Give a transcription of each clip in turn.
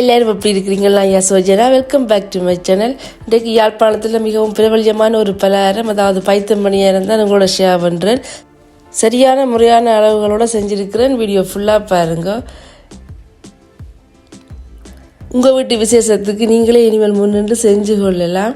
எல்லாரும் எப்படி இருக்கிறீங்களா? ஐயா Sojana welcome back to my channel இன்றைக்கு யாழ்ப்பாணத்தில் மிகவும் பிரபல்யமான ஒரு பலகாரம் அதாவது பைத்தம் பணியாரம் தான் உங்களோட ஷேர் பண்ணுறேன் சரியான முறையான அளவுகளோடு செஞ்சுருக்கிறேன். வீடியோ ஃபுல்லாக பாருங்க. உங்கள் வீட்டு விசேஷத்துக்கு நீங்களே இனிமேல் முன்னின்று செஞ்சு கொள்ளலாம்.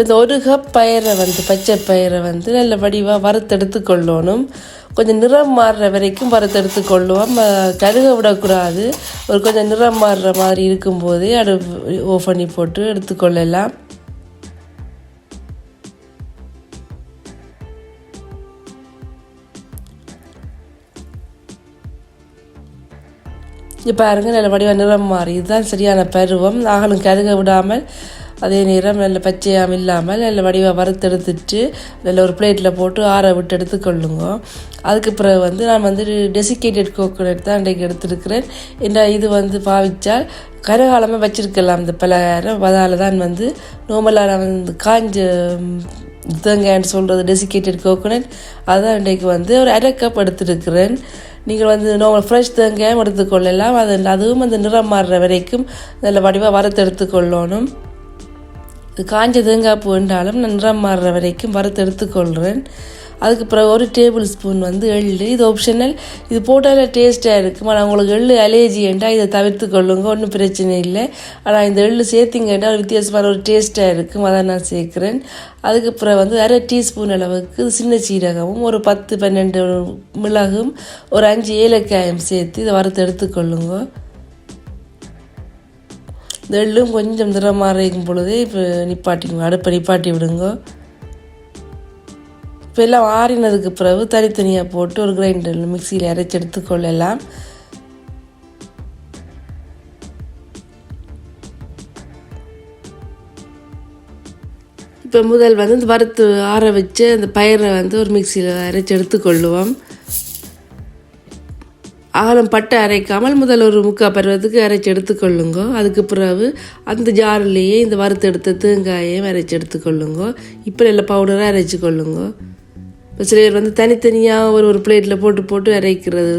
இப்போ இந்த ஒரு கப் பயிரை வந்து பச்சை பயிரை வந்து நல்ல வடிவாக வறுத்தெடுத்து கொள்ளணும் கொஞ்சம் நிறம் மாறுற வரைக்கும் வறுத்தெடுத்து கொள்ளுவோம் அஹ் கருக விடக்கூடாது. ஒரு கொஞ்சம் நிறம் மாறுற மாதிரி இருக்கும்போதே அதை ஓஃப் பண்ணி போட்டு எடுத்துக்கொள்ளலாம். இப்போ பாருங்க நல்ல வடிவாக நிறம் மாறி. இதுதான் சரியான பருவம். ஆகலும் கருக விடாமல் அதே நேரம் நல்ல பச்சையாக இல்லாமல் நல்ல வடிவாக வறுத்தெடுத்துட்டு நல்ல ஒரு பிளேட்டில் போட்டு ஆற விட்டு எடுத்துக்கொள்ளுங்க அதுக்கு பிறகு வந்து நான் வந்து டெசிகேட்டட் கோகோனட் தான் இன்றைக்கு எடுத்துருக்கிறேன். இந்த இது வந்து பாவிச்சால் கரகாலமாக வச்சிருக்கலாம். இந்த பலகாரம் அதால் தான் வந்து நோமலாக நான் வந்து காஞ்ச தேங்காய்னு சொல்கிறது டெசிகேட்டட் கோகோனட் அதான் இன்றைக்கு வந்து ஒரு அரை கப் எடுத்துருக்கிறேன். நீங்கள் வந்து நோமல் ஃப்ரெஷ் தேங்காயும் எடுத்துக்கொள்ளலாம் அது அதுவும் அந்த நிறம் மாறுற வரைக்கும் நல்ல வடிவாக வறுத்து எடுத்துக்கொள்ளணும் இது காஞ்ச தேங்காய் பூ என்றாலும் நான் நிறம் மாறுற வரைக்கும் வறுத்து எடுத்துக்கொள்கிறேன். அதுக்கு பிறகு ஒரு டேபிள் ஸ்பூன் வந்து எள்ளு. இது ஆப்ஷனல் இது போட்டாலே டேஸ்ட்டாக இருக்கும். ஆனால் உங்களுக்கு எள்ளு அலேஜி என்றால் இதை தவிர்த்து கொள்ளுங்க. ஒன்றும் பிரச்சனை இல்லை. ஆனால் இந்த எள்ளு சேர்த்திங்கன்னா ஒரு வித்தியாசமான ஒரு டேஸ்ட்டாக இருக்கும். அதை நான் சேர்க்குறேன். அதுக்கு பிறகு வந்து அரை டீஸ்பூன் அளவுக்கு சின்ன சீரகமும் ஒரு பத்து பன்னெண்டு மிளகும் ஒரு அஞ்சு ஏலக்காயும் சேர்த்து இதை வறுத்து எடுத்துக்கொள்ளுங்க. இந்த எள்ளும் கொஞ்சம் நிறமாக இருக்கும் பொழுதே இப்போ நிப்பாட்டிங்க அடுப்பை நிப்பாட்டி விடுங்க. இப்போ எல்லாம் ஆறினதுக்கு பிறகு தனித்தனியாக போட்டு ஒரு கிரைண்டரில் மிக்சியில் அரைச்சி எடுத்துக்கொள்ளலாம் இப்போ முதல் வந்து இந்த வறுத்து ஆற வச்சு அந்த பயிரை வந்து ஒரு மிக்சியில் அரைச்சி எடுத்துக்கொள்ளுவோம். அகலம் பட்டை அரைக்காமல் முதல் ஒரு முக்கால் பருவத்துக்கு அரைச்சி எடுத்துக்கொள்ளுங்கோ. அதுக்கு பிறகு அந்த ஜார்லேயே இந்த வறுத்து எடுத்த தேங்காயையும் அரைச்சி எடுத்துக்கொள்ளுங்கோ. இப்போ இல்லை பவுடராக அரைச்சி கொள்ளுங்கோ. இப்போ சிலர் வந்து தனித்தனியாக ஒரு ஒரு பிளேட்டில் போட்டு போட்டு அரைக்கிறது.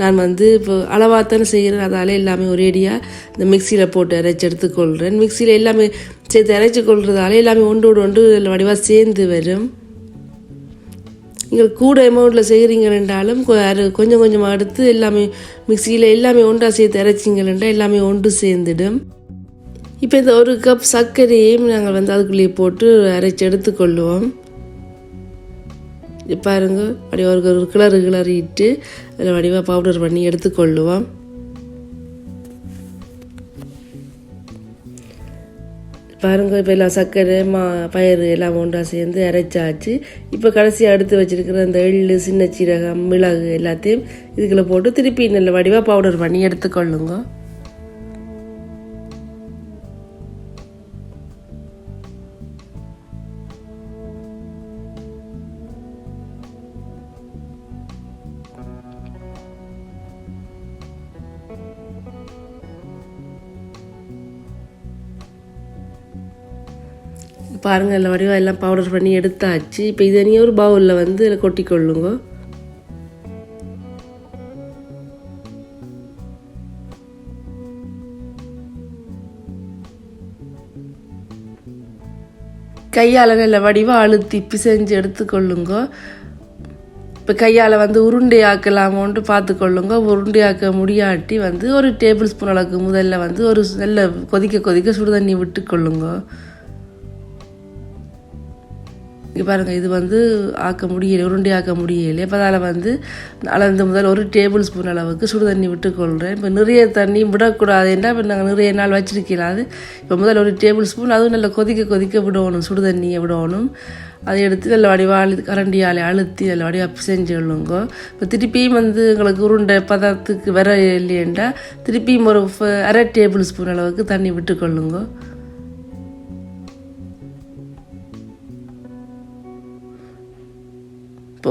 நான் வந்து இப்போ அளவாக தானே செய்கிறேன். அதால் எல்லாமே ஒரேடியாக இந்த மிக்சியில் போட்டு அரைச்சி எடுத்துக்கொள்கிறேன் மிக்சியில் எல்லாமே சேர்த்து அரைச்சி கொள்றதால எல்லாமே ஒன்றோடு ஒன்று வடிவாக சேர்ந்து வரும். நீங்கள் கூட அமௌண்ட்டில் செய்கிறீங்கன்றாலும் கொ- கொஞ்சம் கொஞ்சமாக எடுத்து எல்லாமே மிக்சியில் எல்லாமே ஒன்றா சேர்த்து அரைச்சிங்கன்றா எல்லாமே ஒன்று சேர்ந்துடும். இப்போ இந்த ஒரு கப் சர்க்கரையும் நாங்கள் வந்து அதுக்குள்ளேயே போட்டு அரைச்சி எடுத்துக்கொள்ளுவோம் பாருங்க அப்படியே ஒரு ஒரு கிளறு கிளறிட்டு அதில் வடிவாக பவுடர் பண்ணி எடுத்துக்கொள்ளுவோம் பாருங்க இப்போ எல்லாம் சர்க்கரை மா பயிறு எல்லாம் ஒன்றா சேர்ந்து அரைச்சாச்சு. இப்போ கடைசியாக எடுத்து வச்சுருக்கிற அந்த எள்ளு சின்ன சீரகம் மிளகு எல்லாத்தையும் இதுக்குள்ளே போட்டு திருப்பி நல்ல வடிவாக பவுடர் பண்ணி எடுத்துக்கொள்ளுங்க. பாருங்கள் நல்ல வடிவாக எல்லாம் பவுடர் பண்ணி எடுத்தாச்சு. இப்போ இதை நீ ஒரு பவுலில் வந்து இதில் கொட்டிக்கொள்ளுங்க. கையால் நல்ல வடிவாக அழுத்தி பிசைஞ்சு எடுத்துக்கொள்ளுங்க. இப்போ கையால் வந்து உருண்டையாக்கலாமோன்ட்டு பார்த்துக்கொள்ளுங்க. உருண்டையாக்க முடியாட்டி வந்து ஒரு டேபிள் ஸ்பூன் அளவுக்கு முதல்ல வந்து ஒரு நல்ல கொதிக்க கொதிக்க சுடுதண்ணி விட்டுக்கொள்ளுங்க. இங்கே பாருங்கள் இது வந்து ஆக்க முடியலை உருண்டை ஆக்க முடியலை. இப்போ அதில் வந்து அளந்து முதல் ஒரு டேபிள் ஸ்பூன் அளவுக்கு சுடு தண்ணி விட்டுக்கொள்கிறேன் இப்போ நிறைய தண்ணி விடக்கூடாதுன்னா இப்போ நாங்கள் நிறைய நாள் வச்சிருக்கலாது இப்போ முதல் ஒரு டேபிள் ஸ்பூன் அதுவும் நல்லா கொதிக்க கொதிக்க விடணும் சுடு தண்ணியை விடணும். அதை எடுத்து நல்ல வடிவாக அழு கரண்டியால் அழுத்தி நல்ல வடிவாக செஞ்சு கொள்ளுங்க. இப்போ திருப்பியும் வந்து எங்களுக்கு உருண்டை பதத்துக்கு வர இல்லையேண்டா திருப்பியும் ஒரு அரை டேபிள் ஸ்பூன் அளவுக்கு தண்ணி விட்டுக்கொள்ளுங்க.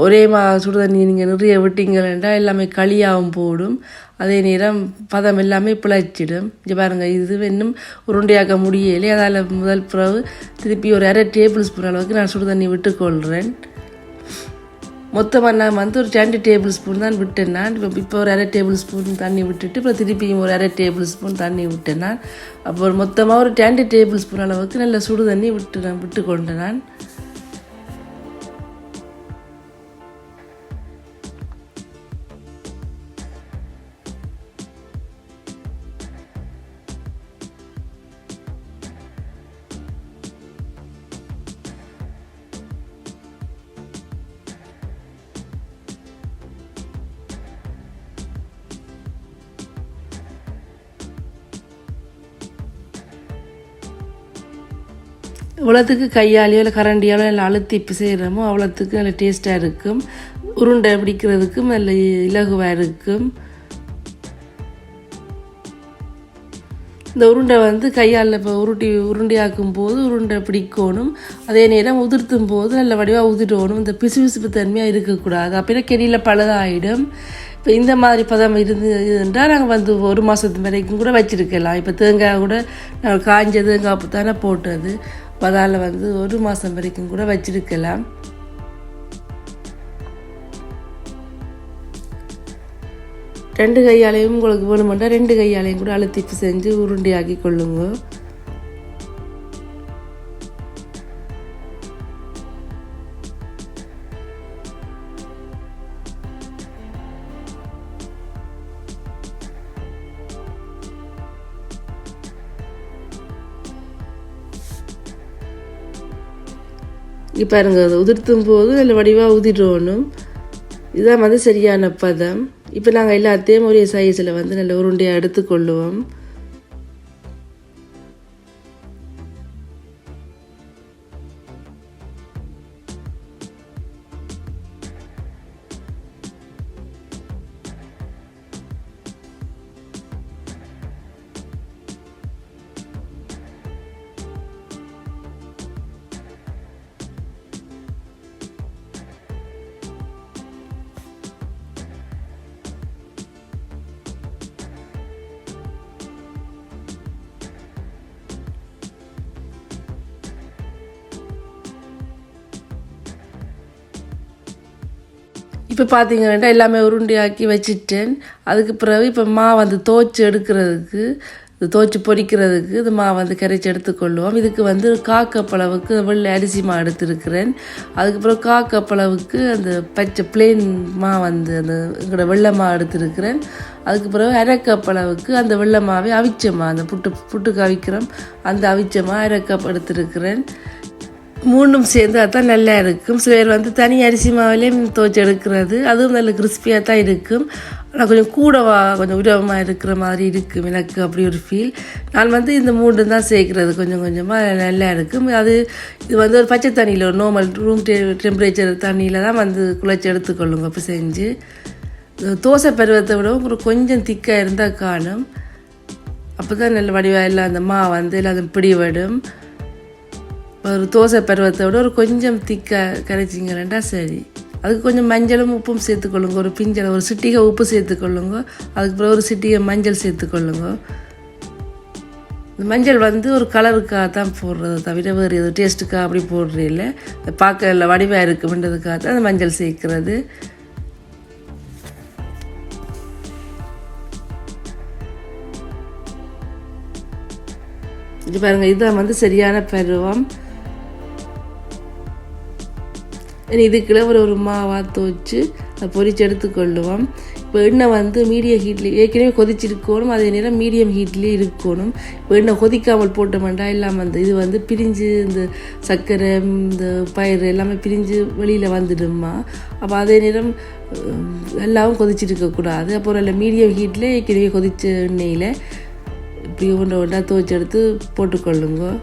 ஒரே மா சுடு தண்ணி நீங்கள் நிறைய விட்டீங்கன்னா எல்லாமே களியாகவும் போடும். அதே நேரம் பதம் எல்லாமே பிழைச்சிடும். இங்கே பாருங்கள் இது இன்னும் உருண்டையாக்க முடியலை. அதால் முதல் பிறகு திருப்பி ஒரு அரை டேபிள் ஸ்பூன் அளவுக்கு நான் சுடு தண்ணி விட்டுக்கொள்கிறேன் மொத்தமாக நான் வந்து ஒரு ரெண்டு டேபிள் ஸ்பூன் தான் விட்டேன் நான். இப்போ இப்போ ஒரு அரை டேபிள் ஸ்பூன் தண்ணி விட்டுட்டு இப்போ திருப்பியும் ஒரு அரை டேபிள் ஸ்பூன் தண்ணி விட்டேன் நான். அப்போ ஒரு மொத்தமாக ஒரு ரெண்டு டேபிள் ஸ்பூன் அளவுக்கு நல்ல சுடு தண்ணி விட்டு நான் விட்டு கொண்டேன் நான். இவ்வளோத்துக்கு கையாலேயோ இல்லை கரண்டியாலோ இல்லை அழுத்தி இப்போ செய்கிறோமோ அவ்வளோத்துக்கு நல்ல டேஸ்ட்டாக இருக்கும். உருண்டை பிடிக்கிறதுக்கும் நல்ல இலகுவாக இருக்கும். இந்த உருண்டை வந்து கையால் இப்போ உருட்டி உருண்டையாக்கும் போது உருண்டை பிடிக்கணும். அதே நேரம் உதிர்த்தும் போது நல்ல வடிவாக உதிரணும். இந்த பிசு பிசுப்பு தன்மையாக இருக்கக்கூடாது அப்படின்னா கெடியில் பழுதாயிடும். இப்போ இந்த மாதிரி பதம் இருந்து இருந்தால் நாங்கள் வந்து ஒரு மாதத்து வரைக்கும் கூட வச்சுருக்கலாம். இப்போ தேங்காய் கூட காஞ்ச தேங்காய் தானே போட்டது. அதால் வந்து ஒரு மாதம் வரைக்கும் கூட வச்சிருக்கலாம். ரெண்டு கையாலையும் உங்களுக்கு வேணுமெண்டா ரெண்டு கையாலையும் கூட அழுத்திப்பு செஞ்சு உருண்டையாக்கி கொள்ளுங்க. இப்போ இருங்க அது உதிர்த்தும் போது நல்ல வடிவாக உதிரணும். இதுதான் வந்து சரியான பதம். இப்போ நாங்கள் எல்லாத்தையும் ஒரே சைஸில் வந்து நல்ல உருண்டையாக எடுத்துக்கொள்ளுவோம். இப்போ பார்த்தீங்கன்னா எல்லாமே உருண்டையாக்கி வச்சுட்டேன். அதுக்கு பிறகு இப்போ மா வந்து தோச்சு எடுக்கிறதுக்கு இது தோச்சு பொறிக்கிறதுக்கு இது மா வந்து கரைச்சி எடுத்துக்கொள்ளுவோம் இதுக்கு வந்து காக்கப்பளவுக்கு வெள்ளை அரிசி மா எடுத்துருக்கிறேன். அதுக்கப்புறம் காக்கப்பளவுக்கு அந்த பச்சை பிளெயின் மா வந்து அந்த எங்களோட வெள்ளை மா எடுத்துருக்கிறேன். அதுக்கு பிறகு அரைக்கப்பளவுக்கு அந்த வெள்ளை மாவை அவிச்சமா அந்த புட்டு புட்டுக்கு அவிக்கிறோம். அந்த அவிச்ச மா அரை எடுத்துருக்கிறேன். மூணும் சேர்ந்து அதுதான் நல்லா இருக்கும். சில பேர் வந்து தனி அரிசி மாவிலே துவைச்சி எடுக்கிறது. அதுவும் நல்ல கிறிஸ்பியாக தான் இருக்கும். ஆனால் கொஞ்சம் கூடவா கொஞ்சம் உரமாக இருக்கிற மாதிரி இருக்கும். எனக்கு அப்படி ஒரு ஃபீல் நான் வந்து இந்த மூன்று தான் சேர்க்குறது. கொஞ்சம் கொஞ்சமாக நல்லா இருக்கும். அது இது வந்து ஒரு பச்சை தண்ணியில் ஒரு நார்மல் ரூம் டெ டெம்பரேச்சர் தண்ணியில் தான் வந்து குழச்சி எடுத்துக்கொள்ளுங்க. அப்போ செஞ்சு தோசை பருவத்தை விடவும் ஒரு கொஞ்சம் திக்காக இருந்தால் காணும். அப்போ தான் நல்ல வடிவாக எல்லாம் அந்த மா வந்து எல்லாம் பிடிபடும். ஒரு தோசை பருவத்தை விட ஒரு கொஞ்சம் திக்காக கரைச்சிங்கன்னா சரி. அதுக்கு கொஞ்சம் மஞ்சளும் உப்பும் சேர்த்துக்கொள்ளுங்க. ஒரு பிஞ்சளை ஒரு சிட்டிகை உப்பு சேர்த்துக்கொள்ளுங்க. அதுக்கு பிறகு ஒரு சிட்டிகை மஞ்சள் சேர்த்துக்கொள்ளுங்க. இந்த மஞ்சள் வந்து ஒரு கலருக்காக தான் போடுறது தவிர வேறு எதுவும் டேஸ்ட்டுக்காக அப்படி போடுறது இல்லை பார்க்க இல்லை வடிவாக இருக்குமென்றதுக்காக தான் அந்த மஞ்சள் சேர்க்கிறது. இது பாருங்கள் இதுதான் வந்து சரியான பருவம். இதுக்குள்ள ஒரு ஒரு மாவாக துவச்சு அதை எடுத்துக்கொள்ளுவோம் இப்போ எண்ணெய் வந்து மீடியம் ஹீட்லேயே ஏற்கனவே கொதிச்சிருக்கணும் அதே நேரம் மீடியம் ஹீட்லேயே இருக்கணும். இப்போ எண்ணெய் கொதிக்காமல் போட்டோம்டா எல்லாம் வந்து இது வந்து பிரிஞ்சு இந்த சர்க்கரை இந்த பயிர் எல்லாமே பிரிஞ்சு வெளியில் வந்துடுமா அப்போ அதே நேரம் எல்லாவும் கொதிச்சிருக்கக்கூடாது அப்புறம் இல்லை மீடியம் ஹீட்டில் ஏற்கனவே கொதிச்ச எண்ணெயில் இப்படி ஒன்று ஒன்றா துவச்செடுத்து போட்டுக்கொள்ளுங்க.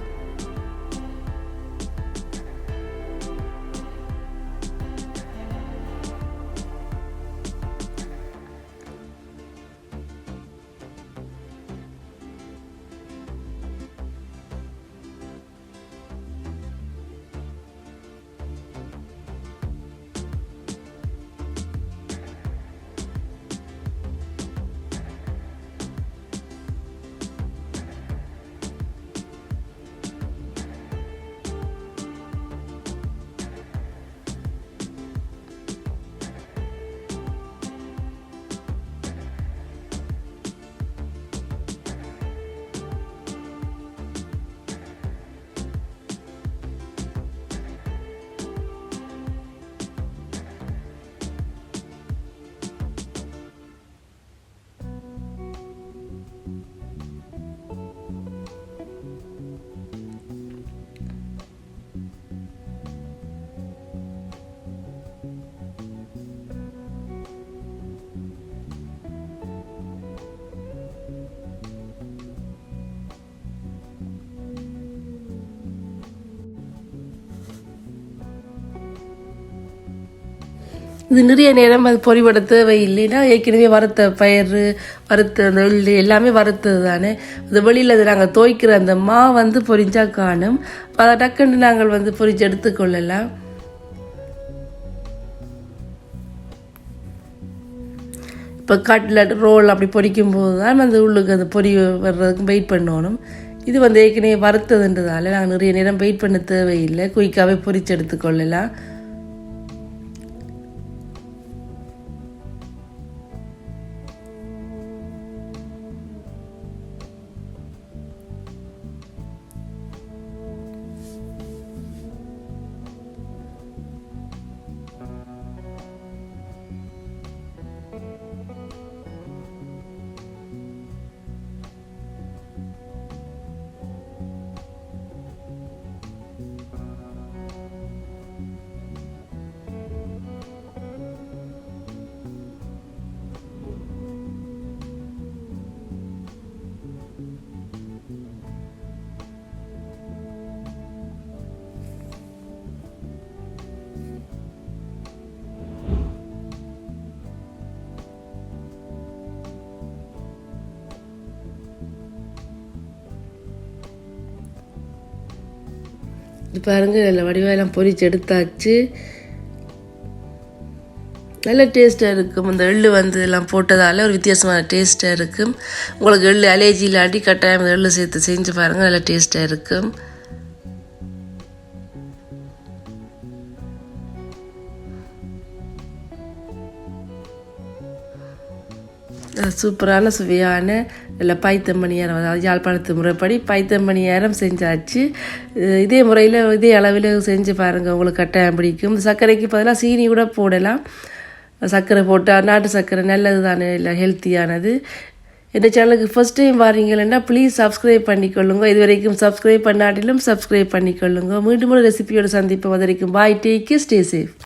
இது நிறைய நேரம் அது பொறிவிட தேவையில்லைன்னா ஏற்கனவே வறுத்த பயிறு வறுத்த அந்த எல்லாமே வறுத்தது தானே. இது வெளியில் அது நாங்கள் துவைக்கிற அந்த மா வந்து பொரிஞ்சா காணும். அதை டக்குன்னு நாங்கள் வந்து பொரிச்சு எடுத்துக்கொள்ளலாம். இப்போ கட்லட் ரோல் அப்படி பொரிக்கும் போது தான் அந்த உள்ளுக்கு அந்த பொரி வர்றதுக்கு வெயிட் பண்ணணும். இது வந்து ஏற்கனவே வறுத்ததுன்றதால நாங்கள் நிறைய நேரம் வெயிட் பண்ண தேவையில்லை. குயிக்காகவே பொரிச்சு எடுத்துக்கொள்ளலாம். இது பாருங்கள் நல்ல வடிவாயெல்லாம் பொறிச்சு எடுத்தாச்சு. நல்ல டேஸ்ட்டாக இருக்கும். அந்த எள் வந்து எல்லாம் போட்டதால் ஒரு வித்தியாசமான டேஸ்ட்டாக இருக்கும். உங்களுக்கு எள் அலேஜி இல்லாட்டி கட்டாயம் இந்த எள்ளு சேர்த்து செஞ்சு பாருங்கள் நல்ல டேஸ்ட்டாக இருக்கும். சூப்பரான சுவையான இல்லை பைத்தம்பணியாரம் அதாவது யாழ்ப்பாணத்து முறைப்படி பைத்தம்பணியாரம் செஞ்சாச்சு. இதே முறையில் இதே அளவில் செஞ்சு பாருங்கள் உங்களுக்கு கட்டாயம் பிடிக்கும். சர்க்கரைக்கு பதிலாக சீனி கூட போடலாம். சர்க்கரை போட்டால் நாட்டு சர்க்கரை நல்லது தானே இல்லை ஹெல்த்தியானது இந்த சேனலுக்கு ஃபஸ்ட் டைம் வாரீங்கன்னா ப்ளீஸ் சப்ஸ்கிரைப் பண்ணிக்கொள்ளுங்க. இது வரைக்கும் சப்ஸ்கிரைப் பண்ணாட்டிலும் சப்ஸ்கிரைப் பண்ணிக்கொள்ளுங்க. மீண்டும் ஒரு ரெசிபியோட சந்திப்போம் அது வரைக்கும் பாய் டேக் ஸ்டே சேஃப்